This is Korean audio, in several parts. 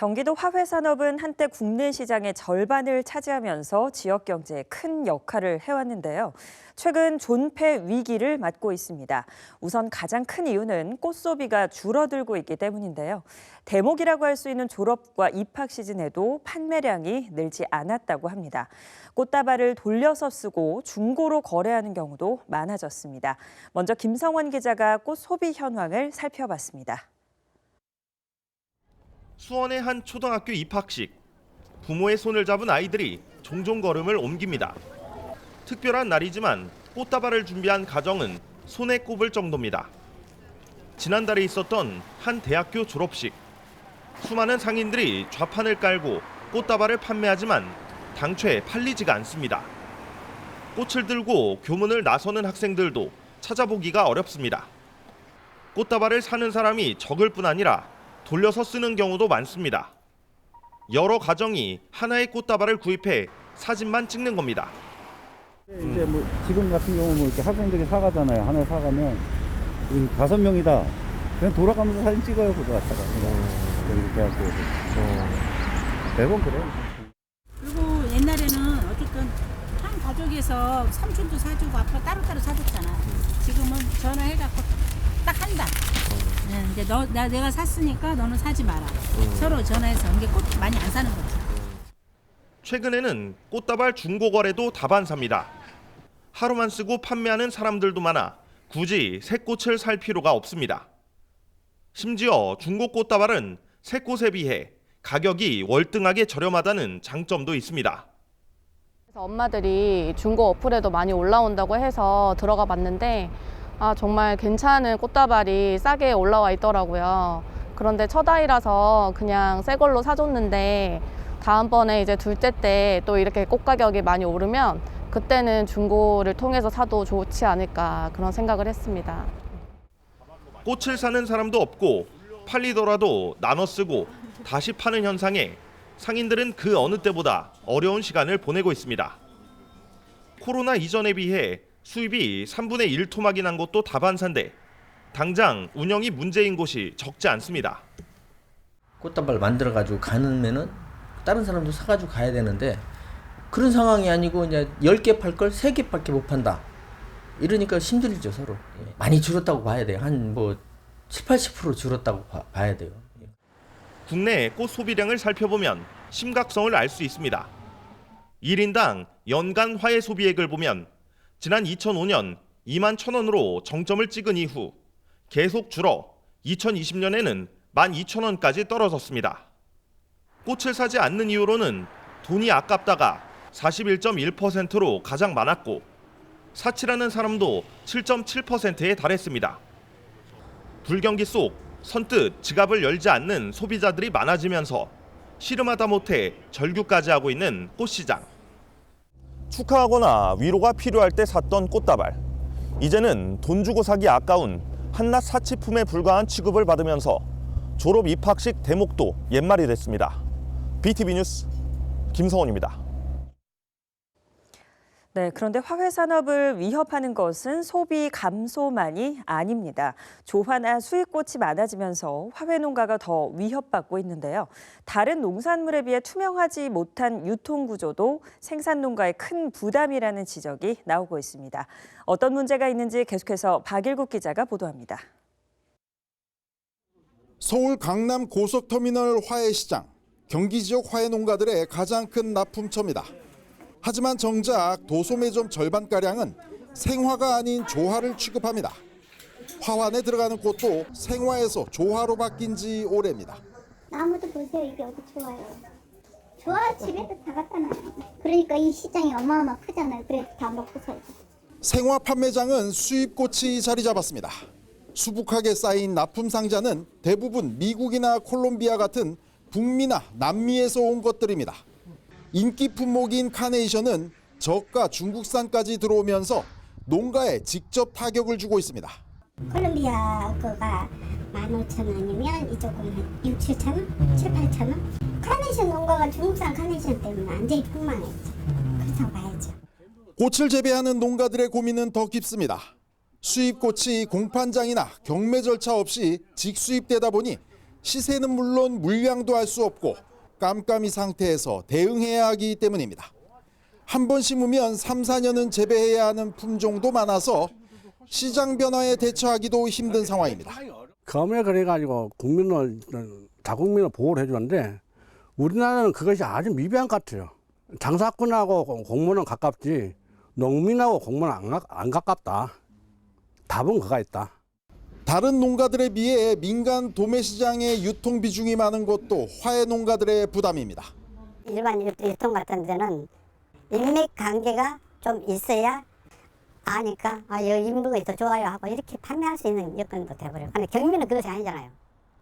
경기도 화훼 산업은 한때 국내 시장의 절반을 차지하면서 지역 경제에 큰 역할을 해왔는데요. 최근 존폐 위기를 맞고 있습니다. 우선 가장 큰 이유는 꽃소비가 줄어들고 있기 때문인데요. 대목이라고 할 수 있는 졸업과 입학 시즌에도 판매량이 늘지 않았다고 합니다. 꽃다발을 돌려서 쓰고 중고로 거래하는 경우도 많아졌습니다. 먼저 김성원 기자가 꽃 소비 현황을 살펴봤습니다. 수원의 한 초등학교 입학식. 부모의 손을 잡은 아이들이 종종 걸음을 옮깁니다. 특별한 날이지만 꽃다발을 준비한 가정은 손에 꼽을 정도입니다. 지난달에 있었던 한 대학교 졸업식. 수많은 상인들이 좌판을 깔고 꽃다발을 판매하지만 당최 팔리지가 않습니다. 꽃을 들고 교문을 나서는 학생들도 찾아보기가 어렵습니다. 꽃다발을 사는 사람이 적을 뿐 아니라 돌려서 쓰는 경우도 많습니다. 여러 가정이 하나의 꽃다발을 구입해 사진만 찍는 겁니다. 이제 뭐 지금 같은 경우 뭐 이렇게 학생들이 사가잖아요. 하나 사가면 이 다섯 명이다. 그냥 돌아가면서 사진 찍어요. 그거 갖다가 그냥 여기 대학교에서 매번 그래. 그리고 옛날에는 어쨌든 한 가족에서 삼촌도 사주고 아빠 따로따로 사줬잖아. 지금은 전화해갖고 딱 한 달. 네, 이제 너, 나, 내가 샀으니까 너는 사지 마라. 서로 전화해서 이게 꽃 많이 안 사는 거지. 최근에는 꽃다발 중고 거래도 다반사입니다. 하루만 쓰고 판매하는 사람들도 많아 굳이 새 꽃을 살 필요가 없습니다. 심지어 중고 꽃다발은 새 꽃에 비해 가격이 월등하게 저렴하다는 장점도 있습니다. 그래서 엄마들이 중고 어플에도 많이 올라온다고 해서 들어가 봤는데 아, 정말 괜찮은 꽃다발이 싸게 올라와 있더라고요. 그런데 첫 아이라서 그냥 새 걸로 사줬는데 다음번에 이제 둘째 때 또 이렇게 꽃 가격이 많이 오르면 그때는 중고를 통해서 사도 좋지 않을까 그런 생각을 했습니다. 꽃을 사는 사람도 없고 팔리더라도 나눠 쓰고 다시 파는 현상에 상인들은 그 어느 때보다 어려운 시간을 보내고 있습니다. 코로나 이전에 비해 수입이 3분의 1 토막이 난 것도 다반사인데 당장 운영이 문제인 곳이 적지 않습니다. 꽃다발 만들어 가지고 가는면은 다른 사람도 사 가지고 가야 되는데 그런 상황이 아니고 이제 10개 팔 걸 3개밖에 못 판다. 이러니까 힘들죠, 서로. 예. 많이 줄었다고 봐야 돼요. 한 뭐 7, 80% 줄었다고 봐, 봐야 돼요. 예. 국내 꽃 소비량을 살펴보면 심각성을 알 수 있습니다. 1인당 연간 화훼 소비액을 보면 지난 2005년 2만 1,000원으로 정점을 찍은 이후 계속 줄어 2020년에는 12,000원까지 떨어졌습니다. 꽃을 사지 않는 이유로는 돈이 아깝다가 41.1%로 가장 많았고 사치라는 사람도 7.7%에 달했습니다. 불경기 속 선뜻 지갑을 열지 않는 소비자들이 많아지면서 씨름하다 못해 절규까지 하고 있는 꽃시장. 축하하거나 위로가 필요할 때 샀던 꽃다발. 이제는 돈 주고 사기 아까운 한낱 사치품에 불과한 취급을 받으면서 졸업 입학식 대목도 옛말이 됐습니다. BTV 뉴스 김성원입니다. 네, 그런데 화훼 산업을 위협하는 것은 소비 감소만이 아닙니다. 조화나 수입꽃이 많아지면서 화훼 농가가 더 위협받고 있는데요. 다른 농산물에 비해 투명하지 못한 유통 구조도 생산 농가의 큰 부담이라는 지적이 나오고 있습니다. 어떤 문제가 있는지 계속해서 박일국 기자가 보도합니다. 서울 강남 고속터미널 화훼시장, 경기 지역 화훼 농가들의 가장 큰 납품처입니다. 하지만 정작 도소매점 절반가량은 생화가 아닌 조화를 취급합니다. 화환에 들어가는 꽃도 생화에서 조화로 바뀐 지 오래입니다. 나무도 보세요. 이게 어디 좋아요. 좋아 집에도 다 갖다 놔요. 그러니까 이 시장이 어마어마 크잖아요. 그래도 다 먹고 살고. 생화 판매장은 수입꽃이 자리 잡았습니다. 수북하게 쌓인 납품 상자는 대부분 미국이나 콜롬비아 같은 북미나 남미에서 온 것들입니다. 인기 품목인 카네이션은 저가 중국산까지 들어오면서 농가에 직접 타격을 주고 있습니다. 콜롬비아 거가 15,000원이면 이쪽은 한 6, 7,000원? 7, 8,000원? 카네이션 농가가 중국산 카네이션 때문에 완전히 폭망했죠. 그렇다고 봐야죠. 꽃을 재배하는 농가들의 고민은 더 깊습니다. 수입꽃이 공판장이나 경매 절차 없이 직수입되다 보니 시세는 물론 물량도 알 수 없고 깜깜이 상태에서 대응해야 하기 때문입니다. 한 번 심으면 3, 4년은 재배해야 하는 품종도 많아서 시장 변화에 대처하기도 힘든 상황입니다. 검에 그래가지고 국민을 자국민을 보호를 해주는데 우리나라는 그것이 아주 미비한 것 같아요. 장사꾼하고 공- 공무원은 가깝지 농민하고 공무원은 안, 가- 안 가깝다. 답은 그가 있다. 다른 농가들에 비해 민간 도매 시장의 유통 비중이 많은 것도 화훼 농가들의 부담입니다. 일반 유- 유통 같은 데는 인맥 관계가 좀 있어야 아니까 아, 여 인부가 더 좋아요 하고 이렇게 판매할 수 있는 여건도 돼버려요. 근데 경민은 그것이 아니잖아요.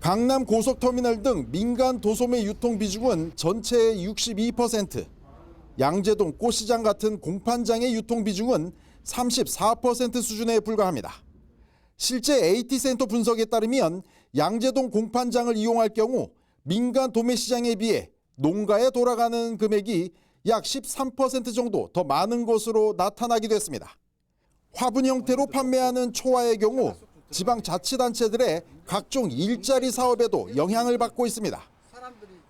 강남 고속터미널 등 민간 도소매 유통 비중은 전체의 62%, 양재동 꽃시장 같은 공판장의 유통 비중은 34% 수준에 불과합니다. 실제 AT센터 분석에 따르면 양재동 공판장을 이용할 경우 민간 도매 시장에 비해 농가에 돌아가는 금액이 약 13% 정도 더 많은 것으로 나타나기도 했습니다. 화분 형태로 판매하는 초화의 경우 지방 자치단체들의 각종 일자리 사업에도 영향을 받고 있습니다.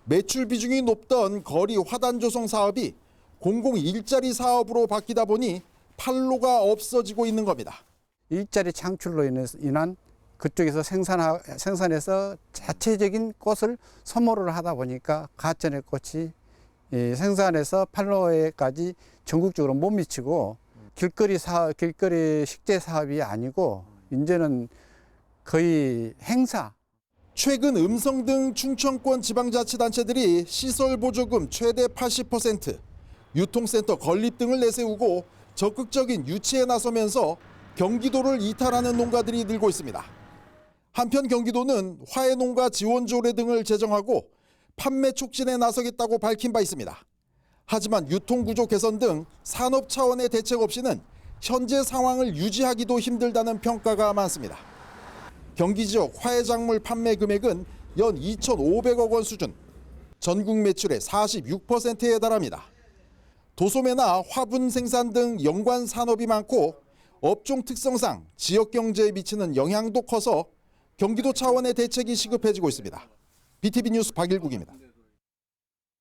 매출 비중이 높던 거리 화단 조성 사업이 공공 일자리 사업으로 바뀌다 보니 판로가 없어지고 있는 겁니다. 일자리 창출로 인한 그쪽에서 생산하, 생산해서 자체적인 꽃을 소모를 하다 보니까 가천의 꽃이 이 생산해서 판로에까지 전국적으로 못 미치고 길거리 사 길거리 식재 사업이 아니고 이제는 거의 행사. 최근 음성 등 충청권 지방자치단체들이 시설 보조금 최대 80%, 유통센터 건립 등을 내세우고 적극적인 유치에 나서면서 경기도를 이탈하는 농가들이 늘고 있습니다. 한편 경기도는 화훼 농가 지원 조례 등을 제정하고 판매 촉진에 나서겠다고 밝힌 바 있습니다. 하지만 유통 구조 개선 등 산업 차원의 대책 없이는 현재 상황을 유지하기도 힘들다는 평가가 많습니다. 경기 지역 화훼 작물 판매 금액은 연 2,500억 원 수준, 전국 매출의 46%에 달합니다. 도소매나 화분 생산 등 연관 산업이 많고 업종 특성상 지역 경제에 미치는 영향도 커서 경기도 차원의 대책이 시급해지고 있습니다. BTV 뉴스 박일국입니다.